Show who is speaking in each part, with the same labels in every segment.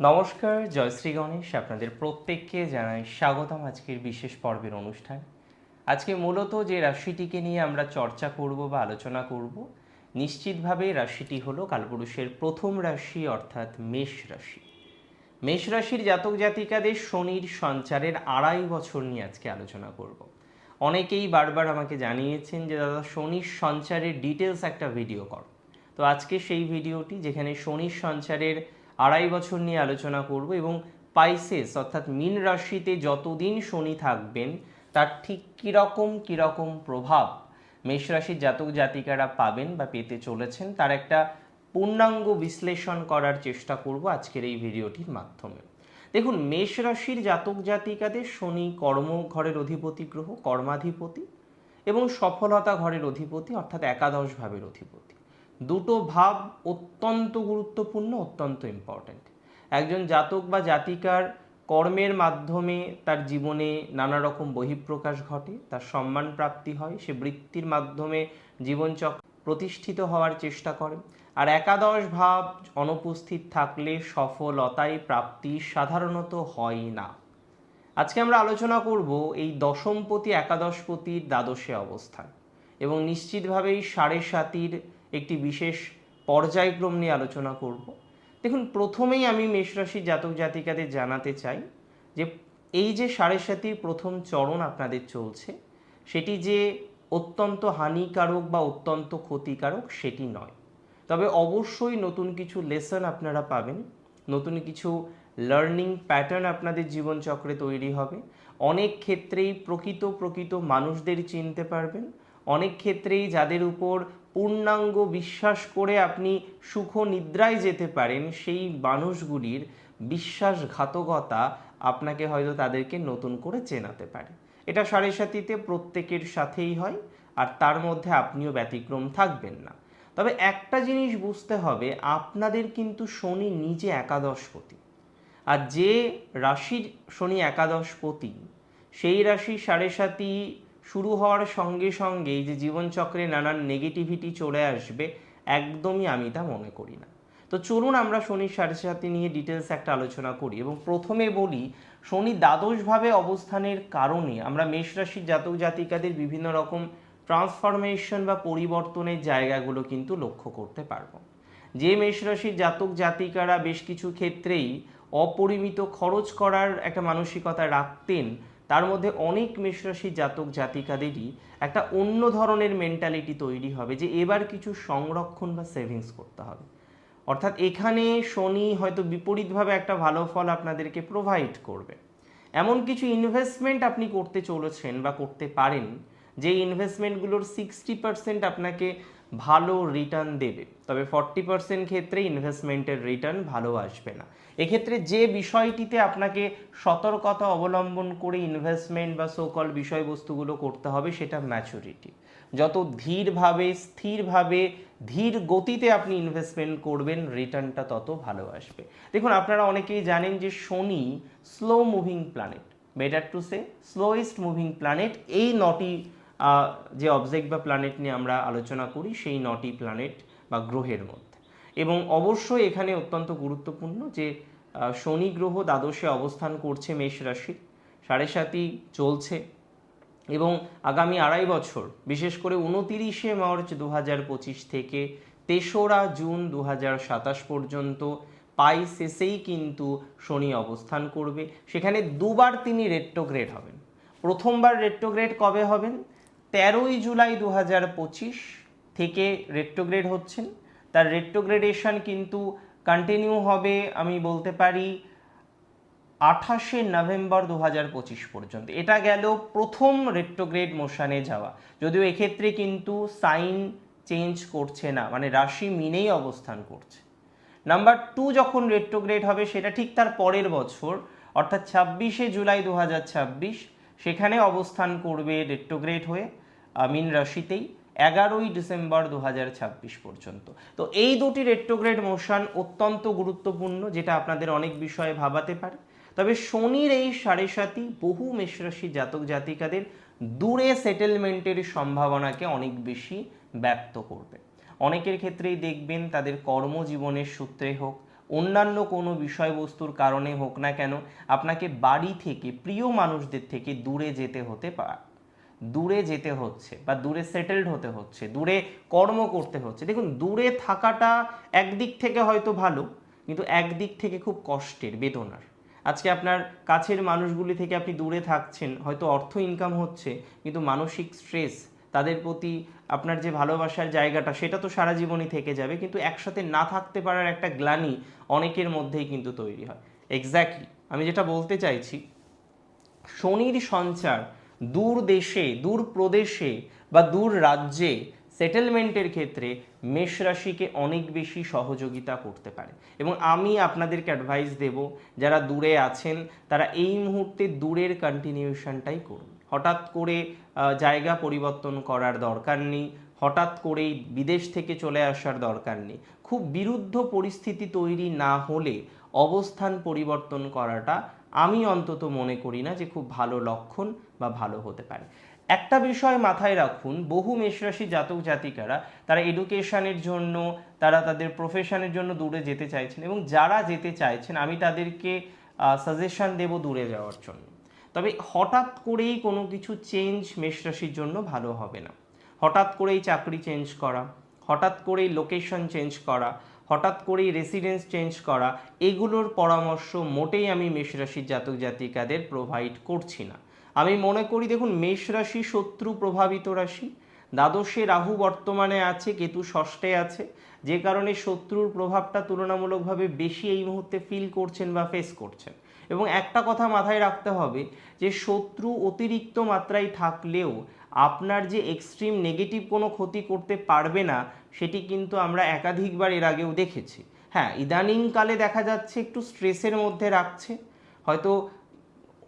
Speaker 1: নমস্কার জয়শ্রী গণেশ। আপনাদের প্রত্যেককে জানাই স্বাগতম আজকের বিশেষ পর্বের অনুষ্ঠান। আজকে মূলত যে রাশিটিকে নিয়ে আমরা চর্চা করব বা আলোচনা করব, নিশ্চিতভাবে রাশিটি হলো কালপুরুষের প্রথম রাশি, অর্থাৎ মেষ রাশি। মেষ রাশির জাতক জাতিকাদের শনির সঞ্চারের আড়াই বছর নিয়ে আজকে আলোচনা করব। অনেকেই বারবার আমাকে জানিয়েছেন যে, দাদা, শনির সঞ্চারের ডিটেলস একটা ভিডিও কর। তো আজকে সেই ভিডিওটি যেখানে শনির সঞ্চারের আড়াই বছর নিয়ে আলোচনা করব এবং পাইসেস অর্থাৎ মীন রাশিতে যতদিন শনি থাকবেন, তার ঠিক কীরকম কীরকম প্রভাব মেষ রাশির জাতক জাতিকারা পাবেন বা পেতে চলেছেন, তার একটা পূর্ণাঙ্গ বিশ্লেষণ করার চেষ্টা করব আজকের এই ভিডিওটির মাধ্যমে। দেখুন, মেষ রাশির জাতক জাতিকাদের শনি কর্ম ঘরের অধিপতি গ্রহ, কর্মাধিপতি এবং সফলতা ঘরের অধিপতি অর্থাৎ একাদশ ভাবের অধিপতি। দুটো ভাব অত্যন্ত গুরুত্বপূর্ণ, অত্যন্ত ইম্পর্ট্যান্ট একজন জাতক বা জাতিকার কর্মের মাধ্যমে তার জীবনে নানা রকম বহিঃপ্রকাশ ঘটে, তার সম্মান প্রাপ্তি হয়, সে বৃত্তির মাধ্যমে জীবনচক্র প্রতিষ্ঠিত হওয়ার চেষ্টা করে। আর একাদশ ভাব অনুপস্থিত থাকলে সফলতায় প্রাপ্তি সাধারণত হয় না। আজকে আমরা আলোচনা করব এই দশমপতি, একাদশপতির দ্বাদশে অবস্থান এবং নিশ্চিতভাবেই সাড়ে সাতির একটি বিশেষ পর্যায়ক্রম নিয়ে আলোচনা করব। দেখুন, প্রথমেই আমি মেষরাশির জাতক জাতিকাদের জানাতে চাই যে, এই যে সাড়ে সাতির প্রথম চরণ আপনাদের চলছে, সেটি যে অত্যন্ত হানিকারক বা অত্যন্ত ক্ষতিকারক সেটি নয়। তবে অবশ্যই নতুন কিছু লেসন আপনারা পাবেন, নতুন কিছু লার্নিং প্যাটার্ন আপনাদের জীবনচক্রে তৈরি হবে। অনেক ক্ষেত্রেই প্রকৃত প্রকৃত মানুষদের চিনতে পারবেন অনেক ক্ষেত্রেই যাদের উপর পূর্ণাঙ্গ বিশ্বাস করে আপনি সুখ নিদ্রায় যেতে পারেন, সেই মানুষগুলির বিশ্বাসঘাতকতা আপনাকে হয়তো তাদেরকে নতুন করে চেনাতে পারে। এটা সাড়ে সাতিতে প্রত্যেকের সাথেই হয়, আর তার মধ্যে আপনিও ব্যতিক্রম থাকবেন না। তবে একটা জিনিস বুঝতে হবে, আপনাদের কিন্তু শনি নিজে একাদশপতি। আর যে রাশির শনি একাদশপতি, সেই রাশি সাড়ে সাতি শুরু হওয়ার সঙ্গে সঙ্গেই যে জীবনচক্রে নানান নেগেটিভিটি চলে আসবে, একদমই আমি তা মনে করি না। তো চলুন আমরা শনির সাড়ে সাথে নিয়ে ডিটেলস একটা আলোচনা করি এবং প্রথমে বলি, শনি দ্বাদশভাবে অবস্থানের কারণে আমরা মেষ রাশির জাতক জাতিকাদের বিভিন্ন রকম ট্রান্সফরমেশন বা পরিবর্তনের জায়গাগুলো কিন্তু লক্ষ্য করতে পারব। যে মেষ রাশির জাতক জাতিকারা বেশ কিছু ক্ষেত্রেই অপরিমিত খরচ করার একটা মানসিকতা রাখতেন তার মধ্যে অনেক মেষরাশি জাতক জাতিকাদেরই একটা অন্য ধরনের মেন্টালিটি তৈরি হবে যে এবার কিছু সংরক্ষণ বা সেভিংস করতে হবে। অর্থাৎ এখানে শনি হয়তো বিপরীতভাবে একটা ভালো ফল আপনাদেরকে প্রোভাইড করবে। এমন কিছু ইনভেস্টমেন্ট আপনি করতে চলেছেন বা করতে পারেন, যে ইনভেস্টমেন্টগুলোর সিক্সটি পার্সেন্ট আপনাকে ভালো রিটার্ন দেবে। তবে ফর্টি পার্সেন্ট ক্ষেত্রে ইনভেস্টমেন্টের রিটার্ন ভালো আসবে না। এক্ষেত্রে যে বিষয়টিতে আপনাকে সতর্কতা অবলম্বন করে ইনভেস্টমেন্ট বা সোকল বিষয়বস্তুগুলো করতে হবে, সেটা ম্যাচুরিটি যত ধীরভাবে, স্থিরভাবে, ধীর গতিতে আপনি ইনভেস্টমেন্ট করবেন রিটার্নটা তত ভালো আসবে। দেখুন, আপনারা অনেকেই জানেন যে Shani slow moving planet better to say slowest moving planet এই নটি যে অবজেক্ট বা প্ল্যানেট নিয়ে আমরা আলোচনা করি, সেই নটি প্ল্যানেট বা গ্রহের মধ্যে। এবং অবশ্যই এখানে অত্যন্ত গুরুত্বপূর্ণ যে শনি গ্রহ দ্বাদশে অবস্থান করছে মেষ রাশি, সাড়ে সাতই চলছে এবং আগামী আড়াই বছর, বিশেষ করে উনতিরিশে মার্চ দু হাজার পঁচিশ থেকে তেসরা জুন দু হাজার সাতাশ পর্যন্ত পাই শেষেই কিন্তু শনি অবস্থান করবে। সেখানে দুবার তিনি রেট্রোগ্রেড হবেন। প্রথমবার রেট্রোগ্রেড কবে হবেন? তেরোই জুলাই দু হাজার পঁচিশ থেকে রেট্রোগ্রেড হচ্ছেন। তার রেট্রোগ্রেডেশন কিন্তু কন্টিনিউ হবে, আমি বলতে পারি, আঠাশে নভেম্বর দু হাজার পঁচিশ পর্যন্ত। এটা গেল প্রথম রেট্রোগ্রেড মোশানে যাওয়া। যদিও এক্ষেত্রে কিন্তু সাইন চেঞ্জ করছে না মানে রাশি মিনেই অবস্থান করছে। নাম্বার টু যখন রেট্রোগ্রেড হবে, সেটা ঠিক তার পরের বছর, অর্থাৎ ছাব্বিশে জুলাই দু হাজার ছাব্বিশ সেখানে অবস্থান করবে রেট্রোগ্রেড হয়ে মীন রাশিতেই এগারোই ডিসেম্বর দু হাজার ছাব্বিশ পর্যন্ত। তো এই দুটি রেট্রোগ্রেড মোশন অত্যন্ত গুরুত্বপূর্ণ, যেটা আপনাদের অনেক বিষয়ে ভাবাতে পারে। তবে শনির এই সাড়ে সাতি বহু মেষরাশি জাতক জাতিকাদের দূরে সেটেলমেন্টের সম্ভাবনাকে অনেক বেশি ব্যক্ত করবে। অনেকের ক্ষেত্রেই দেখবেন তাদের কর্মজীবনের সূত্রে হোক অন্যান্য কোনো বিষয়বস্তুর কারণে হোক না কেন, আপনাকে বাড়ি থেকে, প্রিয় মানুষদের থেকে দূরে যেতে হতে পারে দূরে যেতে হচ্ছে বা দূরে সেটেলড হতে হচ্ছে, দূরে কর্ম করতে হচ্ছে। দেখুন, দূরে থাকাটা একদিক থেকে হয়তো ভালো, কিন্তু একদিক থেকে খুব কষ্টের, বেদনার। আজকে আপনার কাছের মানুষগুলি থেকে আপনি দূরে থাকছেন, হয়তো অর্থ ইনকাম হচ্ছে, কিন্তু মানসিক স্ট্রেস তাদের প্রতি আপনার যে ভালোবাসার জায়গাটা, সেটা তো সারা জীবনই থেকে যাবে, কিন্তু একসাথে না থাকতে পারার একটা গ্লানি অনেকের মধ্যেই কিন্তু তৈরি হয়। এক্স্যাক্টলি আমি যেটা বলতে চাইছি, শনির সঞ্চার দূর দেশে, দূর প্রদেশে বা দূর রাজ্যে সেটেলমেন্টের ক্ষেত্রে মেষ রাশিকে অনেক বেশি সহযোগিতা করতে পারে। এবং আমি আপনাদেরকে অ্যাডভাইস দেব, যারা দূরে আছেন, তারা এই মুহূর্তে দূরের কন্টিনিউশনটাই করুন। হঠাৎ করে জায়গা পরিবর্তন করার দরকার নেই, হঠাৎ করেই বিদেশ থেকে চলে আসার দরকার নেই। খুব বিরুদ্ধ পরিস্থিতি তৈরি না হলে অবস্থান পরিবর্তন করাটা আমি অন্তত মনে করি না যে খুব ভালো লক্ষণ বা ভালো হতে পারে। একটা বিষয় মাথায় রাখুন, বহু মেষরাশি জাতক জাতিকারা তারা এডুকেশনের জন্য, তারা তাদের প্রফেশনের জন্য দূরে যেতে চাইছেন এবং যারা যেতে চাইছেন, আমি তাদেরকে সাজেশন দেব দূরে যাওয়ার জন্য। তবে হঠাৎ করেই কোনো কিছু চেঞ্জ মেষরাশির জন্য ভালো হবে না। হঠাৎ করেই চাকরি চেঞ্জ করা, হঠাৎ করেই লোকেশন চেঞ্জ করা, হঠাৎ করেই রেসিডেন্স চেঞ্জ করা, এগুলোর পরামর্শ মোটেই আমি মেষরাশির জাতক জাতিকাদের প্রোভাইড করছি না। আমি মনে করি দেখুন মেষ রাশি শত্রু প্রভাবিত রাশি। দ্বাদশে রাহু বর্তমানে আছে, কেতু ষষ্ঠে আছে। যে কারণে শত্রুর প্রভাবটা তুলনামূলকভাবে বেশি এই মুহূর্তে ফিল করছেন বা ফেস করছেন। এবং একটা কথা মাথায় রাখতে হবে যে শত্রু অতিরিক্ত মাত্রায় থাকলেও আপনার যে এক্সট্রিম নেগেটিভ কোনো ক্ষতি করতে পারবে না, সেটি কিন্তু আমরা একাধিকবার এর আগেও দেখেছি। হ্যাঁ ইদানিংকালে দেখা যাচ্ছে একটু স্ট্রেসের মধ্যে রাখছে। হয়তো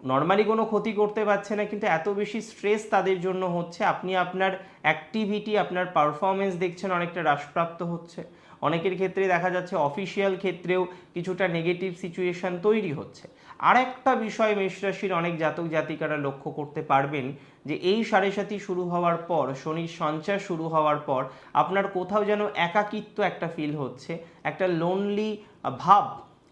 Speaker 1: নর্মালি কোনো ক্ষতি করতে পারছে না, কিন্তু এত বেশি স্ট্রেস তাদের জন্য হচ্ছে। আপনি আপনার অ্যাক্টিভিটি আপনার পারফরমেন্স দেখছেন অনেকটা হ্রাসপ্রাপ্ত হচ্ছে। অনেকের ক্ষেত্রে দেখা যাচ্ছে অফিসিয়াল ক্ষেত্রেও কিছুটা নেগেটিভ সিচুয়েশন তৈরি হচ্ছে। আর একটা বিষয় মেষরাশির অনেক জাতক জাতিকারা লক্ষ্য করতে পারবেন যে, এই সাড়ে সাথী শুরু হওয়ার পর, শনির সঞ্চার শুরু হওয়ার পর, আপনার কোথাও যেন একাকিত্ব একটা ফিল হচ্ছে, একটা লোনলি ভাব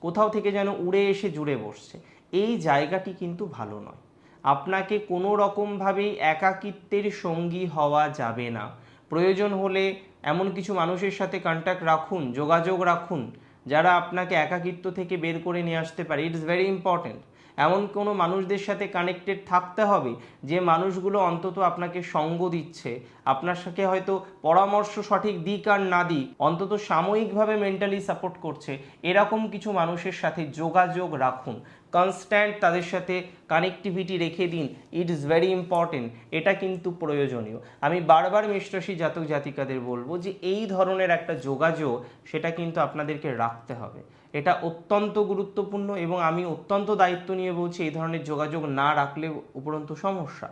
Speaker 1: কোথাও থেকে যেন উড়ে এসে জুড়ে বসছে। এই জায়গাটি কিন্তু ভালো নয়। আপনাকে কোনো রকমভাবেই একাকিত্বের সঙ্গী হওয়া যাবে না। প্রয়োজন হলে এমন কিছু মানুষের সাথে কন্ট্যাক্ট রাখুন, যোগাযোগ রাখুন, যারা আপনাকে একাকিত্ব থেকে বের করে নিয়ে আসতে পারে। ইটস ভেরি ইম্পর্ট্যান্ট এমন কোনো মানুষদের সাথে কানেক্টেড থাকতে হবে যে মানুষগুলো অন্তত আপনাকে সঙ্গ দিচ্ছে। আপনার সাথে হয়তো পরামর্শ সঠিক দিক আর না দিক, অন্তত সাময়িকভাবে মেন্টালি সাপোর্ট করছে। এরকম কিছু মানুষের সাথে যোগাযোগ রাখুন। কনস্ট্যান্ট তাদের সাথে কানেক্টিভিটি রেখে দিন। ইট ইজ ভেরি ইম্পর্টেন্ট এটা কিন্তু প্রয়োজনীয়। আমি বারবার মিশ্রাশী জাতক জাতিকাদের বলব যে এই ধরনের একটা যোগাযোগ, সেটা কিন্তু আপনাদেরকে রাখতে হবে। এটা অত্যন্ত গুরুত্বপূর্ণ এবং আমি অত্যন্ত দায়িত্ব নিয়ে বলছি, এই ধরনের যোগাযোগ না রাখলে উপরন্ত সমস্যা।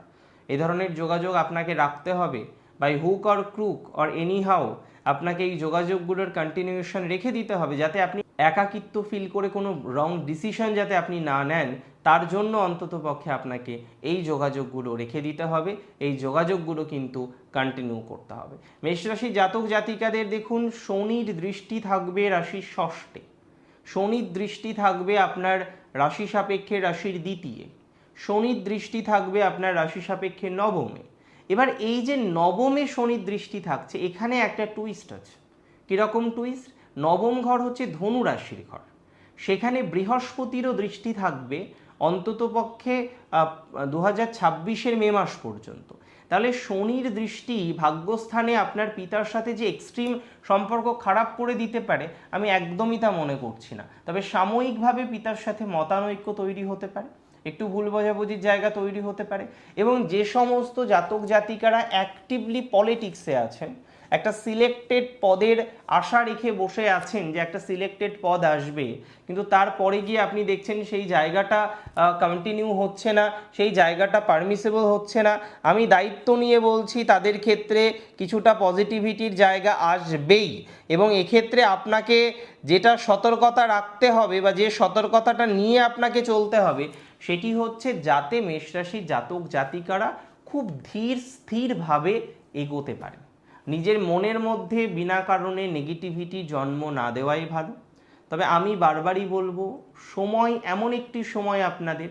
Speaker 1: এই ধরনের যোগাযোগ আপনাকে রাখতে হবে। By hook or crook or anyhow আপনাকে এই যোগাযোগগুলোর কন্টিনিউশন রেখে দিতে হবে যাতে আপনি একাকিত্ব ফিল করে কোনো রং ডিসিশন যাতে আপনি না নেন, তার জন্য অন্তত পক্ষে আপনাকে এই যোগাযোগগুলো রেখে দিতে হবে। এই যোগাযোগগুলো কিন্তু কন্টিনিউ করতে হবে। মেষরাশি জাতক জাতিকাদের দেখুন, শনির দৃষ্টি থাকবে রাশির ষষ্ঠে। শনির দৃষ্টি থাকবে আপনার রাশি সাপেক্ষে রাশির দ্বিতীয়, শনির দৃষ্টি থাকবে আপনার রাশি সাপেক্ষে নবমে। এবার এই যে নবমে শনির দৃষ্টি থাকছে, এখানে একটা টুইস্ট আছে। কীরকম টুইস্ট নবম ঘর হচ্ছে ধনু রাশির ঘর। সেখানে বৃহস্পতিরও দৃষ্টি থাকবে অন্ততপক্ষে দু হাজার ছাব্বিশের মে মাস পর্যন্ত। তাহলে শনির দৃষ্টি ভাগ্যস্থানে আপনার পিতার সাথে যে এক্সট্রিম সম্পর্ক খারাপ করে দিতে পারে, আমি একদমই তা মনে করছি না। তবে সাময়িকভাবে পিতার সাথে মতানৈক্য তৈরি হতে পারে, একটু ভুল বোঝাবুঝির জায়গা তৈরি হতে পারে এবং যে সমস্ত জাতক জাতিকারা অ্যাক্টিভলি পলিটিক্সে আছেন একটা সিলেক্টেড পদের আশা রেখে বসে আছেন যে একটা সিলেক্টেড পদ আসবে। কিন্তু তারপরে গিয়ে আপনি দেখছেন সেই জায়গাটা কন্টিনিউ হচ্ছে না, সেই জায়গাটা পারমিসেবল হচ্ছে না। আমি দায়িত্ব নিয়ে বলছি তাদের ক্ষেত্রে কিছুটা পজিটিভিটির জায়গা আসবেই। এবং এক্ষেত্রে আপনাকে যেটা সতর্কতা রাখতে হবে বা যে সতর্কতাটা নিয়ে আপনাকে চলতে হবে, সেটি হচ্ছে যাতে মেষরাশির জাতক জাতিকারা খুব ধীর স্থিরভাবে এগোতে পারে। নিজের মনের মধ্যে বিনা কারণে নেগেটিভিটি জন্ম না দেওয়াই ভালো। তবে আমি বারবারই বলব, সময় এমন একটি সময় আপনাদের,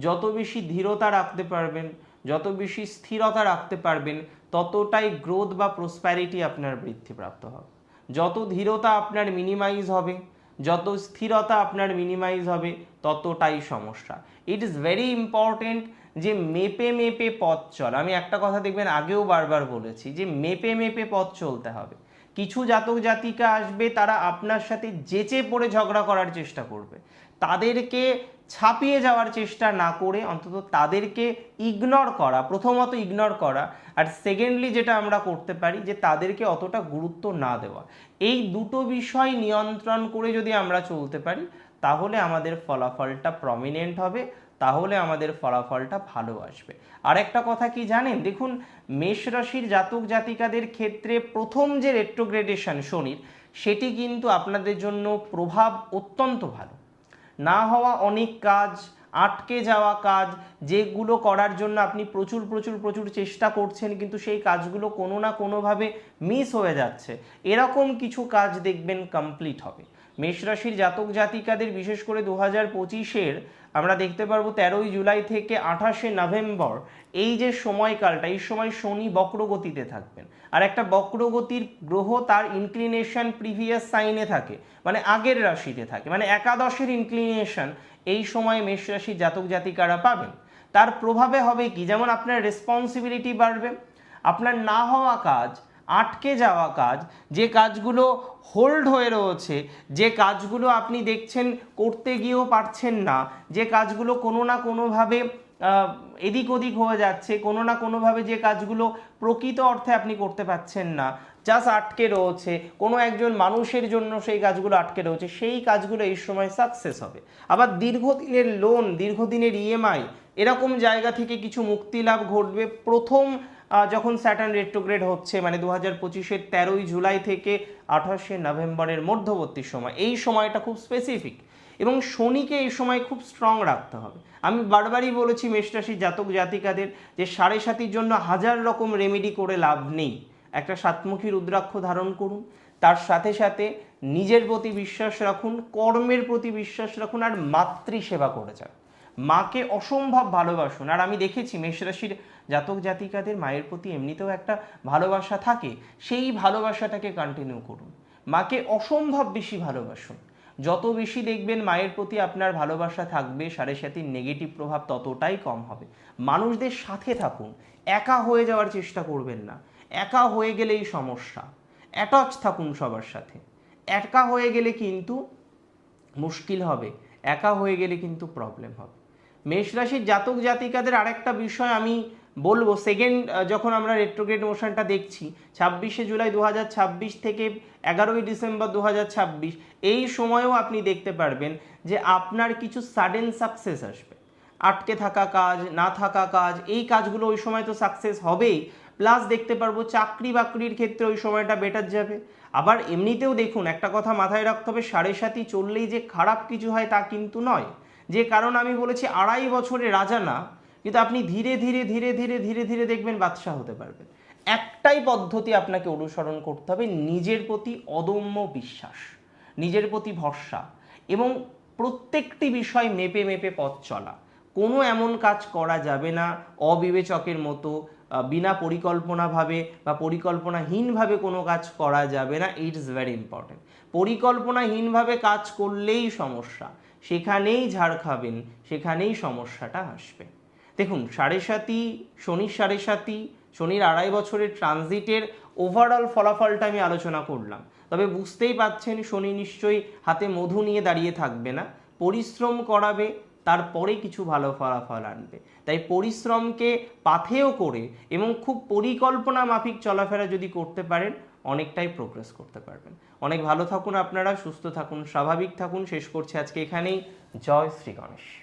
Speaker 1: যত বেশি ধীরতা রাখতে পারবেন, যত বেশি স্থিরতা রাখতে পারবেন, ততটাই গ্রোথ বা প্রসপ্যারিটি আপনার বৃদ্ধিপ্রাপ্ত হবে। যত ধীরতা আপনার মিনিমাইজ হবে, যত স্থিরতা আপনার মিনিমাইজ হবে ততটাই সমস্যা। ইট ইজ ভেরি ইম্পর্টেন্ট যে মেপে মেপে পথ চল। আমি একটা কথা দেখবেন, আগেও বারবার বলেছি যে মেপে মেপে পথ চলতে হবে। কিছু জাতক জাতিকা আসবে, তারা আপনার সাথে যেচে পড়ে ঝগড়া করার চেষ্টা করবে। তাদেরকে ছাপিয়ে যাওয়ার চেষ্টা না করে অন্তত তাদেরকে ইগনোর করা, প্রথমত ইগনোর করা আর সেকেন্ডলি যেটা আমরা করতে পারি যে তাদেরকে অতটা গুরুত্ব না দেওয়া। এই দুটো বিষয় নিয়ন্ত্রণ করে যদি আমরা চলতে পারি তাহলে আমাদের ফলাফলটা প্রমিনেন্ট হবে, তাহলে আমাদের ফলাফলটা ভালো আসবে। আর একটা কথা কি জানেন? দেখুন, মেষ রাশির জাতক জাতিকাদের ক্ষেত্রে প্রথম যে রেট্রোগ্রেডেশন শনির, সেটি কিন্তু আপনাদের জন্য প্রভাব অত্যন্ত ভালো। না হওয়া অনেক কাজ, আটকে যাওয়া কাজ, যেগুলো করার জন্য আপনি প্রচুর প্রচুর প্রচুর চেষ্টা করছেন, কিন্তু সেই কাজগুলো কোনো না কোনোভাবে মিস হয়ে যাচ্ছে। এরকম কিছু কাজ দেখবেন কমপ্লিট হবে। মেষ রাশির জাতক জাতিকাদের, বিশেষ করে দু হাজার পঁচিশের, আমরা দেখতে পারব তেরোই জুলাই থেকে আঠাশে নভেম্বর, এই যে সময়কালটা, এই সময় শনি বক্রগতিতে থাকবেন। আর একটা বক্রগতির গ্রহ তার ইনক্লিনেশন প্রিভিয়াস সাইনে থাকে মানে আগের রাশিতে থাকে মানে একাদশের ইনক্লিনেশন এই সময় মেষ রাশির জাতক জাতিকারা পাবেন। তার প্রভাবে হবে কি? যেমন আপনার রেসপন্সিবিলিটি বাড়বে, আপনার না হওয়া কাজ আটকে যাওয়া কাজ, যে কাজগুলো হোল্ড হয়ে রয়েছে, যে কাজগুলো আপনি দেখছেন করতে গিয়েও পারছেন না, যে কাজগুলো কোনো না কোনোভাবে এদিক ওদিক হয়ে যাচ্ছে, কোনো না কোনোভাবে যে কাজগুলো প্রকৃত অর্থে আপনি করতে পারছেন না জাস্ট আটকে রয়েছে, কোনো একজন মানুষের জন্য সেই কাজগুলো আটকে রয়েছে, সেই কাজগুলো এই সময় সাকসেস হবে। আবার দীর্ঘদিনের লোন দীর্ঘদিনের ইএমআই এরকম জায়গা থেকে কিছু মুক্তি লাভ ঘটবে, প্রথম যখন স্যাটার্ন রেট্রোগ্রেড হচ্ছে মানে দু হাজার পঁচিশের তেরোই জুলাই থেকে আঠাশে নভেম্বরের মধ্যবর্তী সময়, এই সময়টা খুব স্পেসিফিক এবং শনিকে এই সময় খুব স্ট্রং রাখতে হবে। আমি বারবারই বলেছি মেষরাশি জাতক জাতিকাদের যে সাড়ে সাতির জন্য হাজার রকম রেমেডি করে লাভ নেই। একটা সাতমুখী রুদ্রাক্ষ ধারণ করুন, তার সাথে সাথে নিজের প্রতি বিশ্বাস রাখুন, কর্মের প্রতি বিশ্বাস রাখুন, আর মাতৃ সেবা করে যান। মাকে অসম্ভব ভালোবাসুন। আর আমি দেখেছি মেষরাশির জাতক জাতিকাদের মায়ের প্রতি এমনিতেও একটা ভালোবাসা থাকে। সেই ভালোবাসাটাকে কন্টিনিউ করুন। মাকে অসম্ভব বেশি ভালোবাসুন। যত বেশি দেখবেন মায়ের প্রতি আপনার ভালোবাসা থাকবে, সাড়ে সাতির নেগেটিভ প্রভাব ততটাই কম হবে। মানুষদের সাথে থাকুন। একা হয়ে যাওয়ার চেষ্টা করবেন না। একা হয়ে গেলেই সমস্যা। অ্যাটাচ থাকুন সবার সাথে। একা হয়ে গেলে কিন্তু মুশকিল হবে। একা হয়ে গেলে কিন্তু প্রবলেম হবে। মেষ রাশির জাতক জাতিকাদের আরেকটা বিষয় আমি বলব। সেকেন্ড যখন আমরা রেট্রোগ্রেড মোশনটা দেখছি, ছাব্বিশে জুলাই দু হাজার ছাব্বিশ থেকে এগারোই ডিসেম্বর দু হাজার ছাব্বিশ, এই সময়েও আপনি দেখতে পারবেন যে আপনার কিছু সাডেন সাকসেস আসবে। আটকে থাকা কাজ, না থাকা কাজ, এই কাজগুলো ওই সময় তো সাকসেস হবেই। প্লাস দেখতে পারব চাকরি বাকরির ক্ষেত্রে ওই সময়টা বেটার যাবে। আবার এমনিতেও দেখুন, একটা কথা মাথায় রাখতে হবে, সাড়ে সাতই চললেই যে খারাপ কিছু হয় তা কিন্তু নয়। যে কারণ আমি বলেছি আড়াই বছরে রাজা না, কিন্তু আপনি ধীরে ধীরে ধীরে ধীরে ধীরে ধীরে দেখবেন বাদশাহ হতে পারবেন। একটাই পদ্ধতি আপনাকে অনুসরণ করতে হবে, নিজের প্রতি অদম্য বিশ্বাস, নিজের প্রতি ভরসা এবং প্রত্যেকটি বিষয় মেপে মেপে পথ চলা। কোনো এমন কাজ করা যাবে না অবিবেচকের মতো বিনা পরিকল্পনাভাবে বা পরিকল্পনাহীনভাবে কোনো কাজ করা যাবে না। ইটস ভেরি ইম্পর্টেন্ট পরিকল্পনাহীনভাবে কাজ করলেই সমস্যা। সেখানেই ঝাড় খাবেন, সেখানেই সমস্যাটা আসবে। দেখুন, সাড়ে সাতই, শনির সাড়ে সাতই, শনির আড়াই বছরের ট্রানজিটের ওভারঅল ফলাফলটা আমি আলোচনা করলাম। তবে বুঝতেই পাচ্ছেন, শনি নিশ্চয়ই হাতে মধু নিয়ে দাঁড়িয়ে থাকবে না। পরিশ্রম করাবে, তারপরে কিছু ভালো ফলাফল আনবে। তাই পরিশ্রমকে পাথেয় করে এবং খুব পরিকল্পনা মাফিক চলাফেরা যদি করতে পারেন অনেকটাই প্রোগ্রেস করতে পারবেন। অনেক ভালো থাকুন আপনারা, সুস্থ থাকুন, স্বাভাবিক থাকুন। শেষ করছি আজকে এখানেই। জয় শ্রী গণেশ।